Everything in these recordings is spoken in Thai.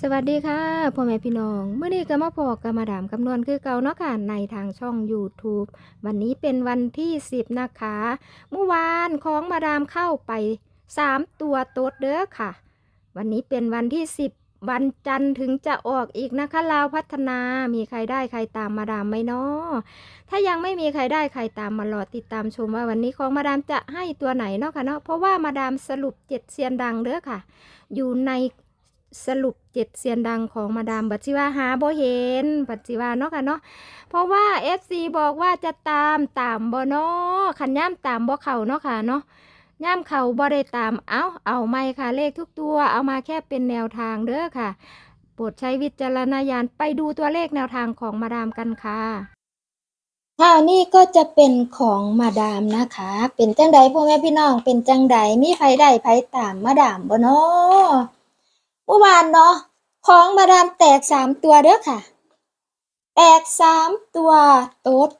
สวัสดีค่ะพ่อแม่พี่น้องเมื่อนี้ก็มาพอกับมาดามคำนวณคือเก่าเนาะค่ะในทางช่อง YouTube วันนี้เป็นวันที่ 10 นะคะ เมื่อวานของมาดามเข้าไป 3 ตัวโต๊ดเด้อค่ะ วันนี้เป็นวันที่ 10 วันจันทร์ถึงจะออกอีกนะคะลาวพัฒนามีใครได้ใครตามมาดามไหมเนาะถ้ายังไม่มีใครได้ใครตามมารอติดตามชมว่าวันนี้ของมาดามจะให้ตัวไหนเนาะค่ะเนาะเพราะว่ามาดามสรุปเจ็ดเซียนดังเด้อค่ะ อยู่ใน สรุปเจ็ดเซียนดังของมาดามบัติว่าหาบ่เห็นบัติว่าเนาะค่ะเนาะเพราะว่า FC บอกว่าจะตามตามบ่เนาะขันย่ำตามบ่เข่าเนาะค่ะเนาะย่ำเข่าบ่ได้ตามเอาเอาไม่ค่ะเลขทุกตัวเอามาแค่เป็นแนวทางเด้อค่ะโปรดใช้วิจารณญาณไปดูตัวเลขแนวทางของมาดามกันค่ะค่ะนี่ก็จะเป็นของมาดามนะคะ เป็นจังใดพ่อแม่พี่น้องเป็นจังใดมีไผได้ไผตามมาดามบ่เนาะ เมื่อวานเนาะของมาดามแตกสามตัวเด้อค่ะ แตกสามตัวโต๊ด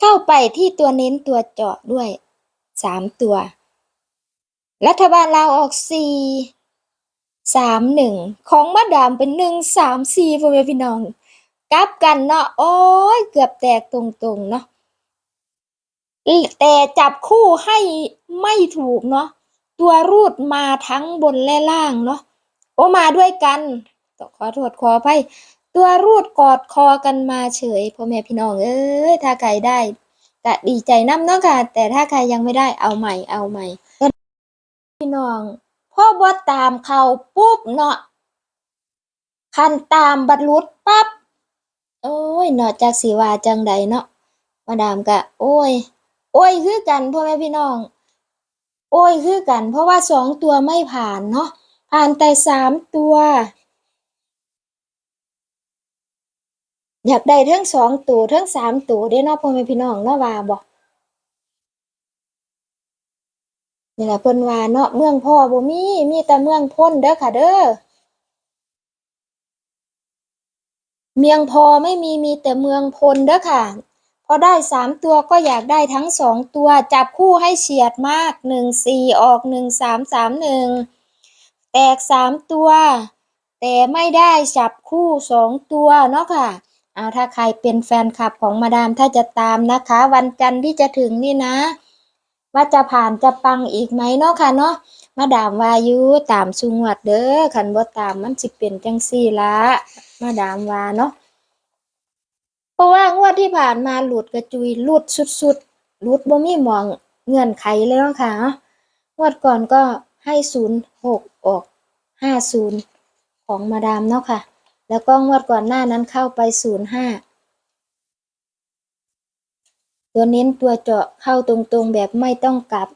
เข้าไปที่ตัวเน้นตัวเจาะด้วยสามตัว รัฐบาลลาวออกสี่สามหนึ่งของมาดามเป็นหนึ่งสามสี่พ่อแม่พี่น้องกลับกันเนาะโอ้ยเกือบแตกตรงๆเนาะแต่จับคู่ให้ไม่ถูกเนาะ ตัวรูดมาทั้งบนและล่างเนาะโอ้มาด้วยกันต้องขอโทษขออภัยตัวรูดกอดคอกันมาเฉยพ่อแม่พี่น้องเอ้ยถ้าใครได้ก็ดีใจน้ำเนาะค่ะ แต่ถ้าใครยังไม่ได้เอาใหม่เอาใหม่พี่น้องพ่อบ่ตามเขาปุ๊บเนาะคันตามบัดรุดปั๊บโอ้ยเนาะจากสิว่าจังใดเนาะมาดามก็โอ้ย โอ้ยคือกันพ่อแม่พี่น้อง โอ้ยคือกัน เพราะว่าสองตัวไม่ผ่านเนาะผ่านแต่สามตัว อยากได้ทั้งสองตัวทั้งสามตัวเด้เนาะพ่อแม่พี่น้องเนาะว่าบอกนี่แหละเพิ่นว่าเนาะเมืองพ่อบ่มีมีแต่เมืองพ้นเด้อค่ะเด้อเมียงพอไม่มีมีแต่เมืองพลเด้อค่ะ พอได้สามตัวก็อยากได้ทั้งสองตัว จับคู่ให้เฉียดมากหนึ่งสี่ออกหนึ่งสามสามหนึ่งแตกสามตัว แต่ไม่ได้จับคู่สองตัวเนาะค่ะเอาถ้าใครเป็นแฟนคลับของมาดามถ้าจะตามนะคะ วันจันทร์ที่จะถึงนี่นะ ว่าจะผ่านจะปังอีกไหมเนาะค่ะเนาะมาดามวายุตามสุงวดเด้อคันบ่ตามมันสิเป็นจังซี่ละมาดามวาเนาะ เพราะว่างวดที่ผ่านมาหลุดกระจุยหลุดสุดๆหลุดบ่มีหมองเงื่อนไขเลยเนาะค่ะงวดก่อนก็ให้ศูนย์หกออกห้าศูนย์ของมาดามเนาะค่ะ แล้วก็งวดก่อนหน้านั้นเข้าไปศูนย์ห้าตัวเน้นตัวเจาะเข้าตรงๆแบบไม่ต้องกลับ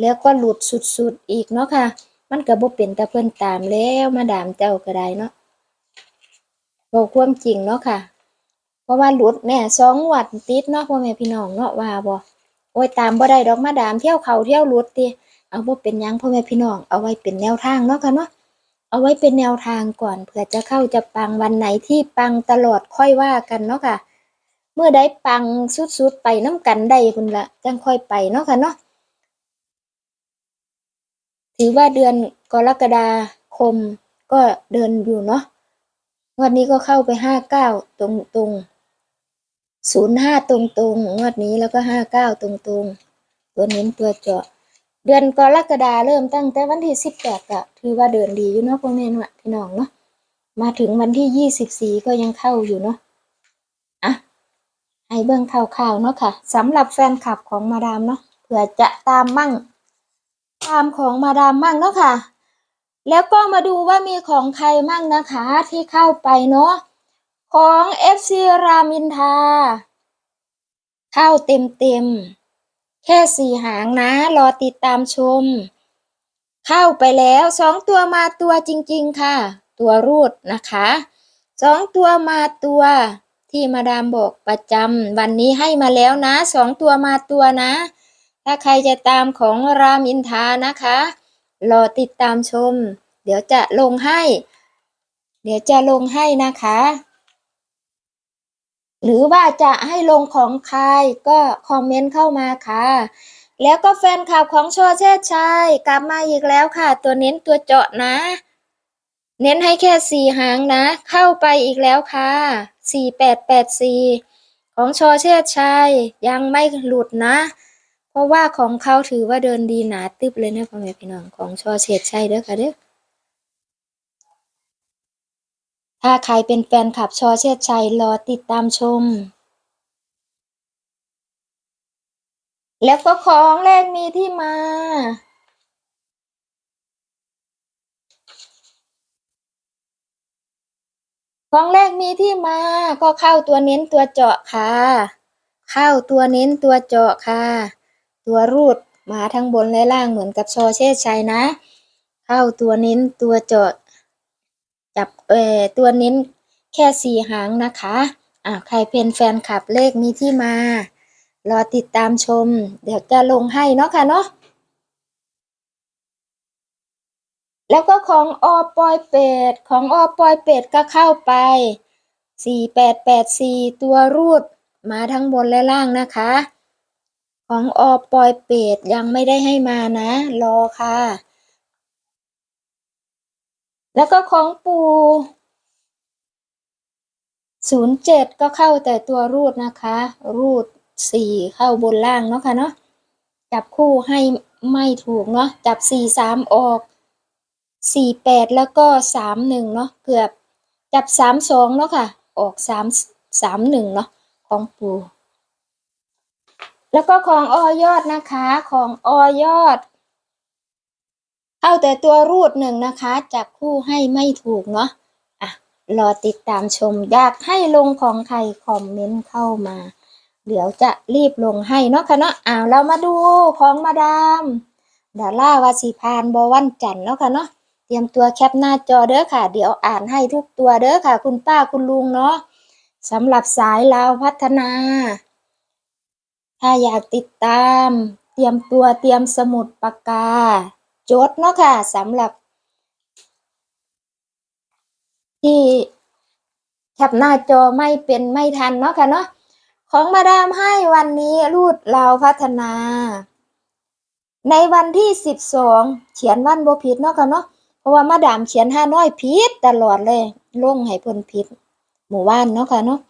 แล้วก็หลุดสุดๆอีกเนาะค่ะ มันก็บ่เป็นแต่เพิ่นตามแล้วมาดามเจ้าก็ได้เนาะบอกความจริงเนาะค่ะ ราะว่าหลุดแน่สองวัดติดเนาะพ่อแม่พี่น้องเนาะว่าบ่โอ้ยตามบ่ได้ดอกมาดามเที่ยวเขาเที่ยวหลุดติเอาบ่เป็นยังพ่อแม่พี่น้องเอาไว้เป็นแนวทางเนาะค่ะเนาะเอาไว้เป็นแนวทางก่อนเผื่อจะเข้าจะปังวันไหนที่ปังตลอดค่อยว่ากันเนาะค่ะ เมื่อใดปังสุดๆไปน้ำกันได้พุ่นละจังค่อยไปเนาะค่ะเนาะถือว่าเดือนกรกฎาคมก็เดินอยู่เนาะวดนี้ก็เข้าไปห้าเก้าตรงตรง ศูนย์ห้าตรงตรงงวดนี้แล้วก็ห้าเก้าตรงตรงตัวเน้นตัวเจาะ เดือนกรกฎาเริ่มตั้งแต่วันที่สิบแปดอะถือว่าเดินดีอยู่เนาะพ่อแม่เนาะพี่น้องเนาะมาถึงวันที่ยี่สิบสี่ก็ยังเข้าอยู่เนาะอะให้เบิ่งข่าวๆเนาะค่ะสำหรับแฟนคลับของมาดามเนาะเผื่อจะตามมั่ง ตามของมาดามมั่งเนาะค่ะ แล้วก็มาดูว่ามีของใครมั่งนะคะที่เข้าไปเนาะ ของ FC รามินทาเข้าเต็มเต็มๆแค่สี่หางนะ รอติดตามชม เข้าไปแล้วสองตัวมาตัวจริง ๆ ค่ะ ตัวรูดนะคะสองตัวมาตัวที่มาดามบอกประจำวันนี้ให้มาแล้วนะสองตัวมาตัวนะ ถ้าใครจะตามของรามอินทานะคะ รอติดตามชม เดี๋ยวจะลงให้ เดี๋ยวจะลงให้นะคะ หรือว่าจะให้ลงของใครก็คอมเมนต์เข้ามาค่ะ แล้วก็แฟนคลับของโชเชษชัยกลับมาอีกแล้วค่ะ ตัวเน้นตัวเจาะนะ เน้นให้แค่สี่หางนะ เข้าไปอีกแล้วค่ะสี่แปดแปดสี่ของชอเชษชัยยังไม่หลุดนะ เพราะว่าของเขาถือว่าเดินดีหนาตึบเลยนะพ่อแม่พี่น้องของชอเชษชัยเด้อค่ะเด้อ ถ้าใครเป็นแฟนคลับชอเชษชัยรอติดตามชม แล้วก็ของแรกมีที่มา ของแรกมีที่มา ก็เข้าตัวเน้นตัวเจาะค่ะ เข้าตัวเน้นตัวเจาะค่ะ ตัวรูดมาทั้งบนและล่างเหมือนกับชอเชษชัยนะ เข้าตัวเน้นตัวเจาะ จับเอ่อตัวเน้นแค่สี่หางนะคะอ่าใครเป็นแฟนคลับเลขมีที่มา รอติดตามชม เดี๋ยวจะลงให้เนาะค่ะเนาะแล้วก็ของอปอยเป็ดของอปอยเป็ดก็เข้าไปสี่แปดแปดสี่ตัวรูดมาทั้งบนและล่างนะคะ ของอปอยเป็ดยังไม่ได้ให้มานะ รอค่ะ แล้วก็ของปูศูนย์เจ็ดก็เข้าแต่ตัวรูดนะคะ รูดสี่เข้าบนล่างเนาะค่ะเนาะจับคู่ให้ไม่ถูกเนาะจับสี่สามออกสี่แปดแล้วก็สามหนึ่งเนาะเกือบจับสามสองเนาะค่ะ ออกสามสามหนึ่งเนาะของปูแล้วก็ของออยอดนะคะ ของออยอด เข้าแต่ตัวรูดหนึ่งนะคะจับคู่ให้ไม่ถูกเนาะอะรอติดตามชมอยากให้ลงของใครคอมเมนต์เข้ามา เดี๋ยวจะรีบลงให้เนาะค่ะเนาะอ้าวเรามาดูของมาดามดาล่าวาสีพานบวันจันเนาะค่ะเนาะเตรียมตัวแคปหน้าจอเด้อค่ะ เดี๋ยวอ่านให้ทุกตัวเด้อค่ะ คุณป้าคุณลุงเนาะสำหรับสายลาวพัฒนา ถ้าอยากติดตาม เตรียมตัวเตรียมสมุดปากกา จดเนาะค่ะสำหรับ ที่แคปหน้าจอไม่เป็นไม่ทันเนาะค่ะเนาะของมาดามให้วันนี้รูดลาพัฒนา ในวันที่สิบสองเขียนวันบ่ผิดเนาะค่ะเนาะเพราะว่ามาดามเขียนห้าน้อยผิดตลอดเลยลงให้พนผิด หมู่บ้านเนาะค่ะเนาะ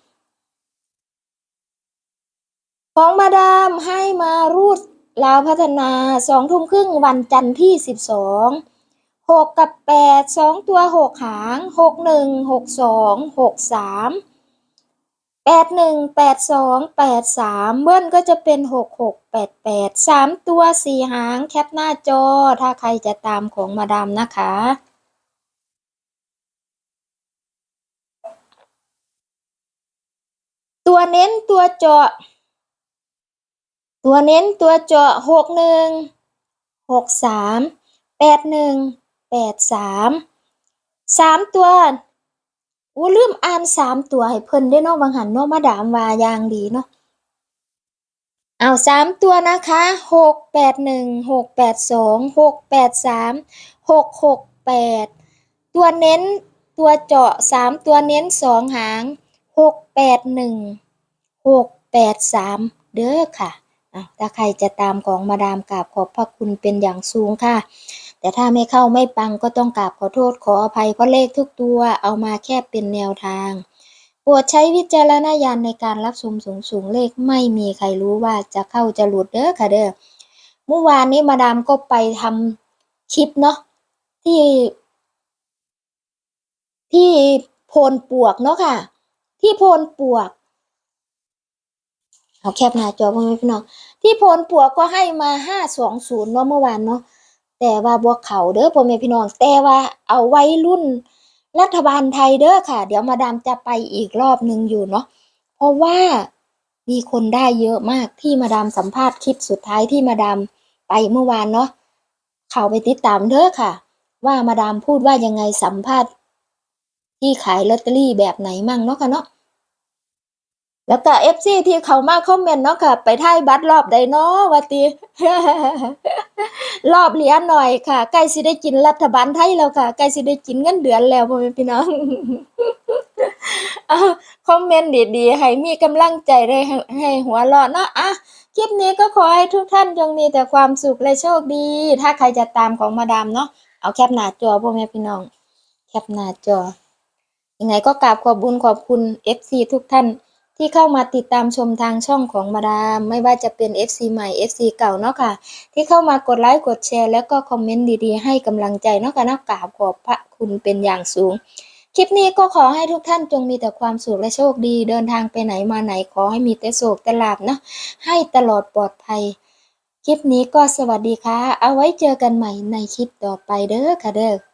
ของมาดามให้มารูด ลาวพัฒนาสองทุ่มครึ่งวันจันทร์ที่สิบสองหกกับแปดสองตัวหกหางหกหนึ่งหกสองหกสามแปดหนึ่งแปดสองแปดสามเบิ้ลก็จะเป็นหกหกแปดแปดสามตัวสี่หางแคปหน้าจอ ถ้าใครจะตามของมาดามนะคะตัวเน้นตัวเจาะ ตัวเน้นตัวเจาะหกหนึ่งหกสามแปดหนึ่งแปดสามสามตัวอู้ลืมอ่านสามตัวให้เพิ่นได้นาะบางหันเนาะมาดามวายางดีเนาะเอาสามตัวนะคะหกแปดหนึ่งหกแปดสองหกแปดสามหกหกแปดตัวเน้นตัวเจาะสามตัวเน้นสองหางหกแปดหนึ่งหกแปดสามเด้อค่ะ ถ้าใครจะตามของมาดามกราบขอบพระคุณเป็นอย่างสูงค่ะ แต่ถ้าไม่เข้าไม่ปังก็ต้องกราบขอโทษขออภัยเพราะเลขทุกตัวเอามาแค่เป็นแนวทางโปรดใช้วิจารณญาณในการรับชมสูงสูงเลขไม่มีใครรู้ว่าจะเข้าจะหลุดเด้อค่ะเด้อเมื่อวานนี้มาดามก็ไปทำคลิปเนาะที่ ที่โพนปวกเนาะค่ะ ที่โพนปวก เอาแคปหน้าจอพ่อแม่พี่น้องที่โพนปวก็ให้มาห้าสองศูนย์เนาะเมื่อวานเนาะแต่ว่าบวกเขาเด้อพ่อแม่พี่น้องแต่ว่าเอาไว้รุ่นรัฐบาลไทยเด้อค่ะ เดี๋ยวมาดามจะไปอีกรอบหนึ่งอยู่เนาะเพราะว่ามีคนได้เยอะมากที่มาดามสัมภาษณ์คลิปสุดท้ายที่มาดามไปเมื่อวานเนาะเขาไปติดตามเด้อค่ะ ว่ามาดามพูดว่ายังไงสัมภาษณ์ ที่ขายลอตเตอรี่แบบไหนมั่งเนาะค่ะเนาะ แล้วก็เอฟซีที่เขามาคอมเมนต์เนาะค่ะ ไปถ่ายบัตรรอบใดเนาะว่าติรอบเหลียหน่อยค่ะ ใกล้สิได้กินรัฐบาลไทยแล้วค่ะ ใกล้สิได้กินเงินเดือนแล้วพ่อแม่พี่น้องอคอมเมนต์ดีๆ ให้มีกำลังใจได้ให้ใหัวเราะเนาะอะคลิปนี้ก็ขอให้ทุกท่านจงมีแต่ความสุขและโชคดี ถ้าใครจะตามของมาดามเนาะเอาแคปหน้าจอพ่อแม่พี่น้อง แคปหน้าจอยังไงก็กราบขอบบุญขอบคุณ FC ทุกท่าน ที่เข้ามาติดตามชมทางช่องของมาดาม ไม่ว่าจะเป็น FC ใหม่ FC เก่าเนาะค่ะ ที่เข้ามากดไลค์กดแชร์ แล้วก็คอมเมนต์ดีๆ ให้กำลังใจเนาะค่ะนาะกราบขอบพระคุณเป็นอย่างสูง คลิปนี้ก็ขอให้ทุกท่านจงมีแต่ความสุขและโชคดี เดินทางไปไหนมาไหนขอให้มีแต่โศกแต่ลาบเนาะให้ตลอดปลอดภัย คลิปนี้ก็สวัสดีค่ะ เอาไว้เจอกันใหม่ในคลิปต่อไปเด้อค่ะเด้อ